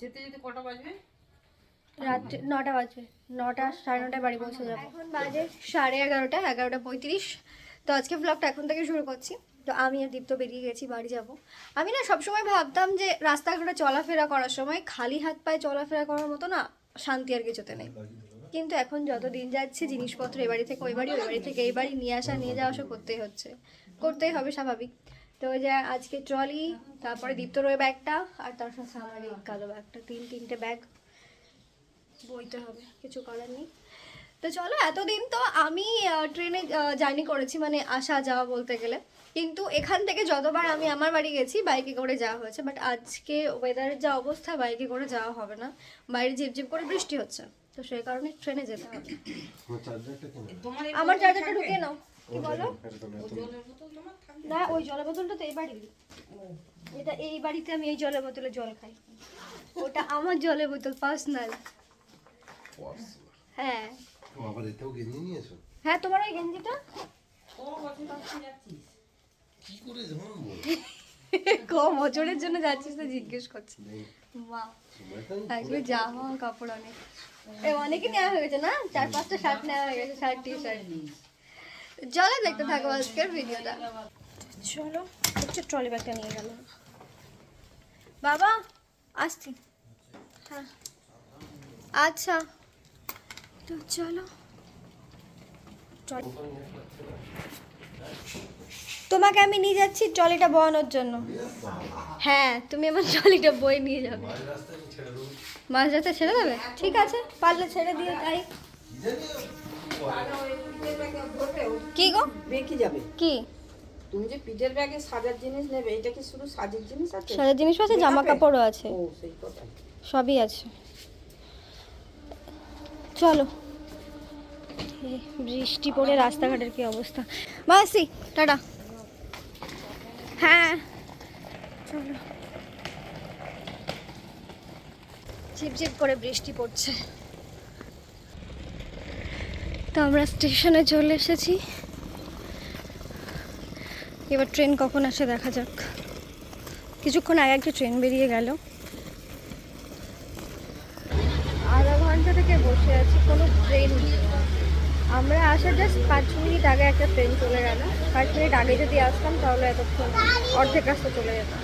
যেতে যেতে কটা বাজবে? রাত্রি নটা বাজবে। নটা সাড়ে নটায় বাড়ি পৌঁছে যাব। এখন বাজে সাড়ে এগারোটা এগারোটা পঁয়ত্রিশ। তো আজকে ব্লগটা এখন থেকে শুরু করছি। তো আমি আর দীপ্ত বেরিয়ে গেছি বাড়ি যাব। আমি না সবসময় ভাবতাম যে রাস্তাঘাটে চলাফেরা করার সময় খালি হাত পায়ে চলাফেরা করার মতো না শান্তি আর কিছুতে নেই। কিন্তু এখন যত দিন যাচ্ছে জিনিসপত্র এ বাড়ি থেকে ওই বাড়ি ওই বাড়ি থেকে এই বাড়ি নিয়ে আসা নিয়ে যাওয়া আসা করতেই হচ্ছে। করতেই হবে স্বাভাবিক। তো ওই যে আজকে ট্রলি তারপরে দীপ্তর ওই ব্যাগটা আর তার সাথে আমার এই কালো ব্যাগটা। তিন তিনটে ব্যাগ বইতে হবে কিছু করার নেই। তো চলো এতদিন তো আমি ট্রেনে জার্নি করেছি মানে আসা যাওয়া বলতে গেলে। কিন্তু এখান থেকে যতবার আমি আমার বাড়ি গেছি বাইকে করে যাওয়া হয়েছে। বাট আজকে ওয়েদারের যা অবস্থা বাইকে করে যাওয়া হবে না। বাইরে ঝিপঝিপ করে বৃষ্টি হচ্ছে। তো সেই কারণে ট্রেনে যেতে হবে। আমার চার্জারটা কেন আমার চার্জারটা ঢুকিয়ে নাও। কি বলো? না ওই জলের বোতলটা তো এই বাড়ির এটা এই বাড়িতে আমি এই জলের বোতলে জল খাই। ওটা আমার জলের বোতল পার্সোনাল। হ্যাঁ। ও আবার এতেও গেঞ্জি নিয়েছো? হ্যাঁ তোমার ওই গেঞ্জিটা ক করে কম বছরের জন্য যাচ্ছিস তো জিজ্ঞেস করছি। সময়টা জামা কাপড় অনেক অনেকই নেওয়া হয়ে গেছে না? চার পাঁচটা শার্ট নেওয়া হয়ে গেছে শার্ট টি শার্ট চলো দেখতে থাকো আজকের ভিডিওটা। চলো হচ্ছে ট্রলি ব্যাগটা নিয়ে গেল। বাবা আসছি। হ্যাঁ। আচ্ছা। তো চলো। তোমাকে আমি নিয়ে যাচ্ছি ট্রলিটা বয়ানোর জন্য। হ্যাঁ তুমি আমার ট্রলিটা বই নিয়ে যাবে। মাঝ রাস্তায় ছেড়ে দেবে? ঠিক আছে পারলে ছেড়ে দিয়ে তাই। কি গো? বেঁকে যাবে? কি? তুমি যে পিঠের ব্যাগে সাজার জিনিস নেবে এটা কি শুধু সাজের জিনিস আছে? সারা জিনিস আছে জামা কাপড়ও আছে। ও সেই কথা। সবই আছে। চলো। বৃষ্টি পড়ে রাস্তাঘাটের কি অবস্থা? মাসি টাটা। হ্যাঁ। চলো। ঝিপঝিপ করে বৃষ্টি পড়ছে। তো আমরা স্টেশনে চলে এসেছি। এবার ট্রেন কখন আসে দেখা যাক। কিছুক্ষণ আগে একটা ট্রেন বেরিয়ে গেল। আধা ঘণ্টা থেকে বসে আছি, কোনো ট্রেন। আমরা আসার জাস্ট পাঁচ মিনিট আগে একটা ট্রেন চলে গেল। পাঁচ মিনিট আগে যদি আসতাম তাহলে এতক্ষণ অর্ধেক রাস্তা চলে যেতাম।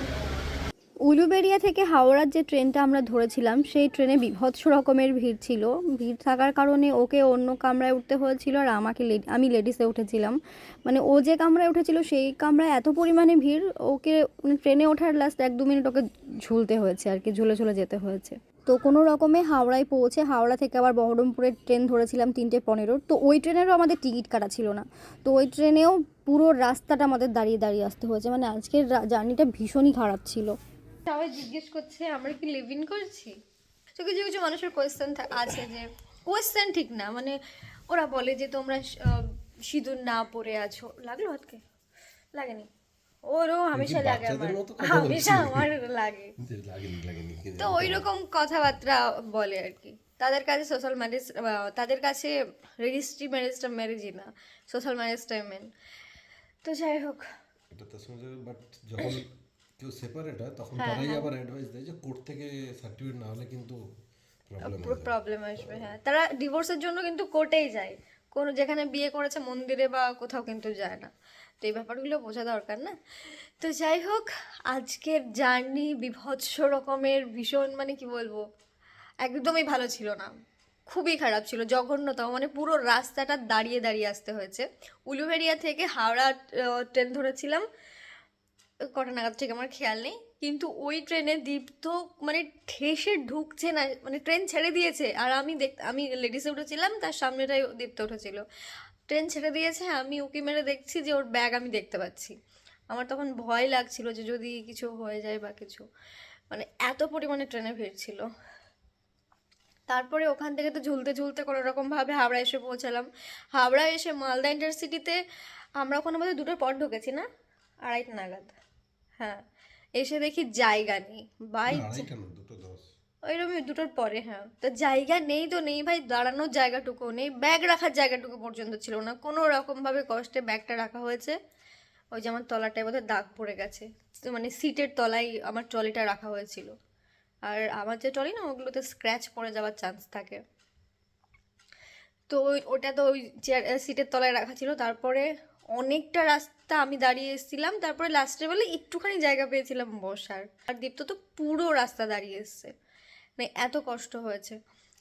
উলুবেড়িয়া থেকে হাওড়ার যে ট্রেনটা আমরা ধরেছিলাম, সেই ট্রেনে বিভৎস রকমের ভিড় ছিল। ভিড় থাকার কারণে ওকে অন্য কামরায় উঠতে হয়েছিল আর আমাকে আমি লেডিসে উঠেছিলাম। মানে ও যে কামরায় উঠেছিল, সেই কামরায় এত পরিমাণে ভিড়, ওকে ট্রেনে ওঠার লাস্ট এক দু মিনিট ওকে ঝুলতে হয়েছে আর কি, ঝুলে ঝুলে যেতে হয়েছে। তো কোনো রকমে হাওড়ায় পৌঁছে হাওড়া থেকে আবার বহরমপুরের ট্রেন ধরেছিলাম তিনটে পনেরোর। তো ওই ট্রেনেরও আমাদের টিকিট কাটা ছিল না। তো ওই ট্রেনেও পুরো রাস্তাটা আমাদের দাঁড়িয়ে দাঁড়িয়ে আসতে হয়েছে। মানে আজকের জার্নিটা ভীষণই খারাপ ছিল। সবাই জিজ্ঞেস করছে আমরা কি লিভ ইন করছি? তো কিছু কিছু মানুষের কোয়েশ্চেন আছে যে কোয়েশ্চেন ঠিক না মানে ওরা বলে যে তোমরা সিঁদুর না পরে আছো। লাগল হাতকে? লাগেনি। ওরও হামেশা লাগে আমার। হামেশা আমার লাগে। তো ওই রকম কথাবার্তা বলে আর কি। তাদের কাছে সোশ্যাল ম্যারেজ তাদের কাছে রেজিস্ট্রি ম্যারেজটা ম্যারেজই না সোশ্যাল ম্যারেজটাই মেন তো যাই হোক। এটা তার সঙ্গে বাট যখন কেউ সেপারেট হয় তখন হ্যাঁ, তারাই আবার অ্যাডভাইস দেয় যে কোর্ট থেকে সার্টিফিকেট না হলে কিন্তু প্রবলেম আসবে হ্যাঁ। তারা ডিভোর্সের জন্য কিন্তু কোর্টেই যায়। কোনো যেখানে বিয়ে করেছে মন্দিরে বা কোথাও কিন্তু যায় না। তো এই ব্যাপারগুলো বোঝা দরকার না। তো যাই হোক আজকের জার্নি বিভৎস রকমের ভীষণ মানে কি বলব? একদমই ভালো ছিল না। খুবই খারাপ ছিল জঘন্যতম। মানে পুরো রাস্তাটা দাঁড়িয়ে দাঁড়িয়ে আসতে হয়েছে। উলুবেড়িয়া থেকে হাওড়া ট্রেন ধরেছিলাম। কটা নাগাদ থেকে আমার খেয়াল নেই। কিন্তু ওই ট্রেনে দীপ্ত মানে ঠেসে ঢুকছে না মানে ট্রেন ছেড়ে দিয়েছে। আর আমি দেখ আমি লেডিসে উঠেছিলাম, তার সামনেটাই দীপ্ত উঠেছিল। ট্রেন ছেড়ে দিয়েছে, আমি উকি মেরে দেখছি যে ওর ব্যাগ আমি দেখতে পাচ্ছি। আমার তখন ভয় লাগছিল যে যদি কিছু হয়ে যায় বা কিছু। মানে এত পরিমাণে ট্রেনে ভিড় ছিল তারপরে ওখান থেকে তো ঝুলতে ঝুলতে কোনো রকমভাবে হাওড়া এসে পৌঁছালাম। হাওড়া এসে মালদা ইন্টারসিটিতে আমরা ওখানে বোধহয় দুটোর পর ঢুকেছি না? আড়াইটা নাগাদ। হ্যাঁ এসে দেখি জায়গা নেই। দশ। ওইরকমই দুটোর পরে হ্যাঁ। তো জায়গা নেই তো নেই ভাই দাঁড়ানোর জায়গাটুকু নেই। ব্যাগ রাখার জায়গাটুকু পর্যন্ত ছিল না। কোনো রকমভাবে কষ্টে ব্যাগটা রাখা হয়েছে। ওই যে আমার তলাটায় বোধহয় দাগ পড়ে গেছে। মানে সিটের তলায় আমার ট্রলিটা রাখা হয়েছিল। আর আমার যে ট্রলি না ওগুলোতে স্ক্র্যাচ পড়ে যাওয়ার চান্স থাকে। তো ওই- ওটা তো ওই চেয়ার সিটের তলায় রাখা ছিল। তারপরে অনেকটা রাস্তা আমি দাঁড়িয়ে এসেছিলাম, তারপরে লাস্টে বলে একটুখানি জায়গা পেয়েছিলাম বসার। আর দীপ্ত তো পুরো রাস্তা দাঁড়িয়ে এসছে। মানে এত কষ্ট হয়েছে।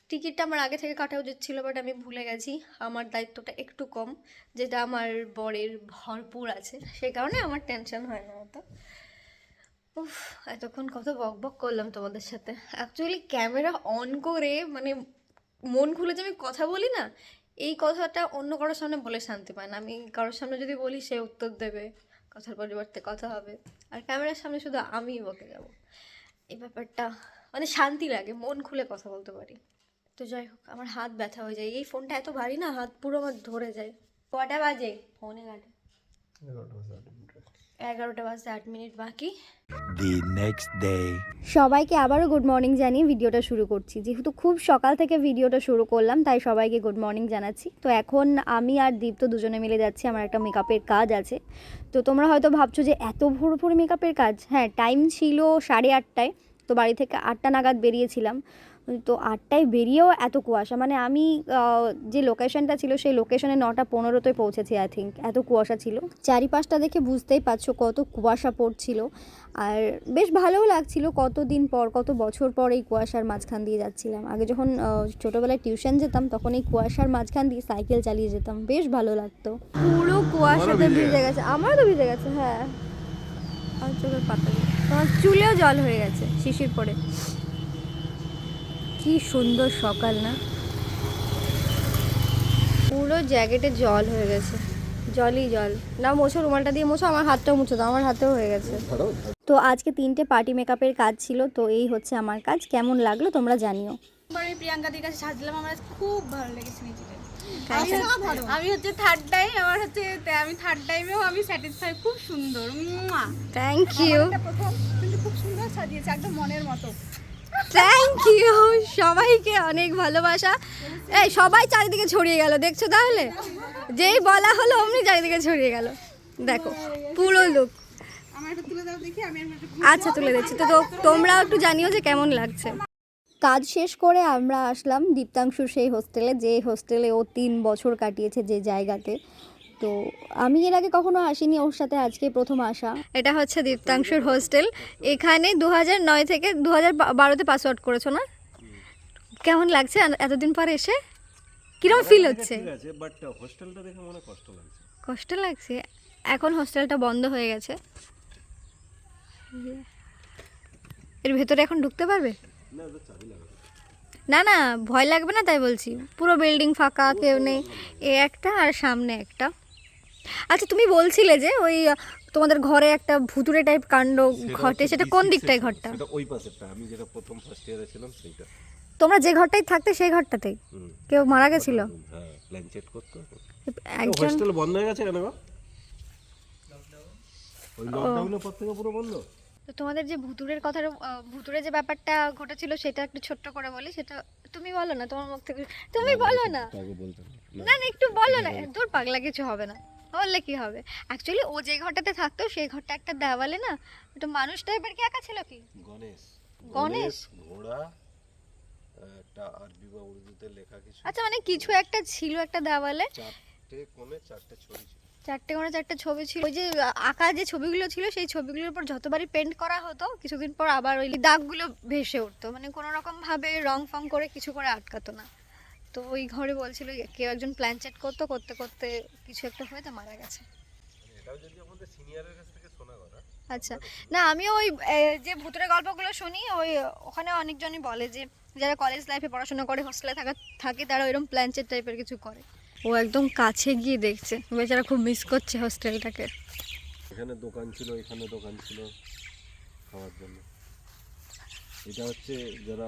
টিকিটটা আমার আগে থেকে কাটা উচিত ছিল বাট আমি ভুলে গেছি। আমার দায়িত্বটা একটু কম, যেটা আমার বরের ভরপুর আছে। সেই কারণে আমার টেনশন হয় না অত। উফ, এতক্ষণ কত বক বক করলাম তোমাদের সাথে। অ্যাকচুয়ালি ক্যামেরা অন করে মানে মন খুলে যে আমি কথা বলি না এই কথাটা অন্য কারোর সামনে বলে শান্তি পায় না। আমি কারোর সামনে যদি বলি সে উত্তর দেবে কথার পরিবর্তে কথা হবে। আর ক্যামেরার সামনে শুধু আমিই বকে যাব। এই ব্যাপারটা মানে শান্তি লাগে মন খুলে কথা বলতে পারি। তো যাই হোক আমার হাত ব্যথা হয়ে যায়। এই ফোনটা এত ভারী না হাত পুরো আমার ধরে যায়। কটা বাজে? ফোনে কাটে। এগারোটা বাজতে আট মিনিট বাকি। The নেক্সট ডে সবাইকে আবারও গুড মর্নিং জানিয়ে ভিডিওটা শুরু করছি। যেহেতু খুব সকাল থেকে ভিডিওটা শুরু করলাম, তাই সবাইকে গুড মর্নিং জানাচ্ছি। তো এখন আমি আর দীপ্ত দুজনে মিলে যাচ্ছি, আমার একটা মেকআপের কাজ আছে। তো তোমরা হয়তো ভাবছ যে এত ভোর ভোর মেকআপের কাজ? হ্যাঁ টাইম ছিল সাড়ে আটটায়। তো বাড়ি থেকে আটটা নাগাদ বেরিয়েছিলাম। তো আটটায় বেরিয়েও এত কুয়াশা। মানে আমি যে লোকেশনটা ছিল সেই লোকেশনে নটা পনেরোতে পৌঁছেছি আই থিঙ্ক এত কুয়াশা ছিল। চারিপাশটা দেখে বুঝতেই পারছ কত কুয়াশা পড়ছিল। আর বেশ ভালোও লাগছিল কতদিন পর কত বছর পর এই কুয়াশার মাঝখান দিয়ে যাচ্ছিলাম। আগে যখন ছোটোবেলায় টিউশন যেতাম তখন এই কুয়াশার মাঝখান দিয়ে সাইকেল চালিয়ে যেতাম। বেশ ভালো লাগতো। পুরো কুয়াশাতে ভিজে গেছে। আমারও তো ভিজে গেছে হ্যাঁ। আমার চোখের পাতা তোমার চুলেও জল হয়ে গেছে শিশির পরে। কি সুন্দর সকাল না? পুরো জ্যাকেটে জল হয়ে গেছে। জলই জল। না মোছো রুমালটা দিয়ে মোছো আমার হাতটাও মুছো দাও আমার হাতেও হয়ে গেছে। তো আজকে তিনটে পার্টি মেকআপের কাজ ছিল তো এই হচ্ছে আমার কাজ। কেমন লাগল তোমরা জানিও। আমি প্রিয়াঙ্কাদির কাছে সাজলাম আমার খুব ভালো লেগেছে নিজেকে। আমি- আমি হচ্ছে থার্ড টাইম আমার হচ্ছে আমি থার্ড টাইমেও আমি স্যাটিসফাই খুব সুন্দর। থ্যাংক ইউ কিন্তু খুব সুন্দর সাজিয়েছে একদম মনের মতো। থ্যাংক ইউ সবাইকে অনেক ভালোবাসা। এই, সবাই চারিদিকে ছড়িয়ে গেল, দেখছ তাহলে? যেই বলা হলো, অমনি চারিদিকে ছড়িয়ে গেল। দেখো, পুরো লুক আচ্ছা তুলে দিচ্ছি। তো তোমরাও একটু জানিও যে কেমন লাগছে। কাজ শেষ করে আমরা আসলাম দীপ্তাংশুর সেই হোস্টেলে যে হোস্টেলে ও তিন বছর কাটিয়েছে যে জায়গাতে। তো আমি এর আগে কখনো আসিনি ওর সাথে আজকে প্রথম আসা। এটা হচ্ছে দীপ্তাংশুর হোস্টেল। এখানে দু হাজার নয় থেকে দু হাজার বারোতে পাস আউট করেছ না? কেমন লাগছে এতদিন পর এসে? কীরকম ফিল হচ্ছে? বাট হোস্টেলটা দেখে মনে কষ্ট লাগছে। কষ্ট লাগছে? এখন হোস্টেলটা বন্ধ হয়ে গেছে। এর ভেতরে এখন ঢুকতে পারবে? না না ভয় লাগবে না তাই বলছি। পুরো বিল্ডিং ফাঁকা কেউ নেই। এ একটা আর সামনে একটা। আচ্ছা তুমি বলছিলে যে ওই তোমাদের ঘরে একটা ভুতুরে টাইপ কাণ্ড ঘটে সেটা কোন দিকটায় ঘরটা ওই পাশেরটা আমি যেটা প্রথম ফার্স্ট ইয়ারে ছিলাম সেইটা। তোমরা যে ঘরটায় থাকতে সেই ঘরটাতেই? কেউ মারা গেছিল? হ্যাঁ প্ল্যান চেক একজন হোস্টেল বন্ধ হয়ে গেছে কেন গো? ওই লকডাউনের পর থেকে পুরো বন্ধ? তো তোমাদের যে ভুতুরের কথার ভুতুরে যে ব্যাপারটা ঘটেছিল সেটা একটু ছোট্ট করে বলি সেটা তুমি বলো না তোমার মুখ থেকে তুমি বলো না না। না একটু বলো না তোর পাগলা কিছু হবে না। বললে কি হবে? অ্যাকচুয়ালি ও যে ঘরটাতে থাকতো সেই ঘরটা একটা দেওয়ালে না একটা মানুষ টাইপের কি একা ছিল কি? গণেশ। গণেশ? ঘোড়া একটা আরবি বা উর্দুতে লেখা কিছু। আচ্ছা মানে কিছু একটা ছিল একটা দেওয়ালে। চারটে কোণে চারটে ছবি ছিল। চারটে করে চারটে ছবি ছিল। ওই যে আঁকা যে ছবিগুলো ছিল সেই ছবিগুলোর উপর যতবারই পেন্ট করা হতো কিছুদিন পর আবার ওই দাগগুলো ভেসে উঠতো। মানে কোনো রকম ভাবে রং ফং করে কিছু করে আটকাতো না। তো ওই ঘরে বলছিল কেউ একজন প্ল্যান চেট করতো করতে করতে কিছু একটা হয়ে তা মারা গেছে। এটাও যদি আমাদের সিনিয়রের কাছ থেকে শোনা কথা আচ্ছা। না আমি ওই যে ভূতের গল্পগুলো শুনি ওই ওখানে অনেকজনই বলে যে যারা কলেজ লাইফে পড়াশোনা করে হোস্টেলে থাকা থাকে তারা ওইরকম প্ল্যানচেট টাইপের কিছু করে। ও একদম কাছে গিয়ে দেখছে বেচারা খুব মিস করছে হোস্টেলটাকে এখানে দোকান ছিল এখানে দোকান ছিল খাওয়ার জন্য। এটা হচ্ছে যারা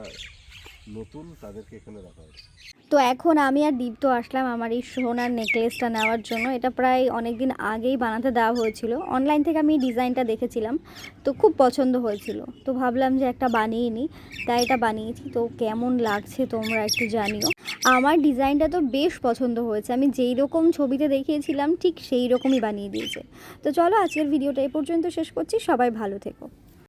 নতুন তাদেরকে এখানে রাখা হয়েছে। তো এখন আমি আর দীপ্ত আসলাম আমার এই সোনার নেকলেসটা নেওয়ার জন্য। এটা প্রায় অনেক দিন আগেই বানাতে দেওয়া হয়েছিল। অনলাইন থেকে আমি ডিজাইনটা দেখেছিলাম। তো খুব পছন্দ হয়েছিল। তো ভাবলাম যে একটা বানিয়ে নিই। তাই এটা বানিয়েছি। তো কেমন লাগছে তোমরা একটু জানিও। আমার ডিজাইনটা তো বেশ পছন্দ হয়েছে। আমি যেই রকম ছবিতে দেখিয়েছিলাম, ঠিক সেই রকমই বানিয়ে দিয়েছে। তো চলো আজকের ভিডিওটা এ পর্যন্ত শেষ করছি। সবাই ভালো থেকো।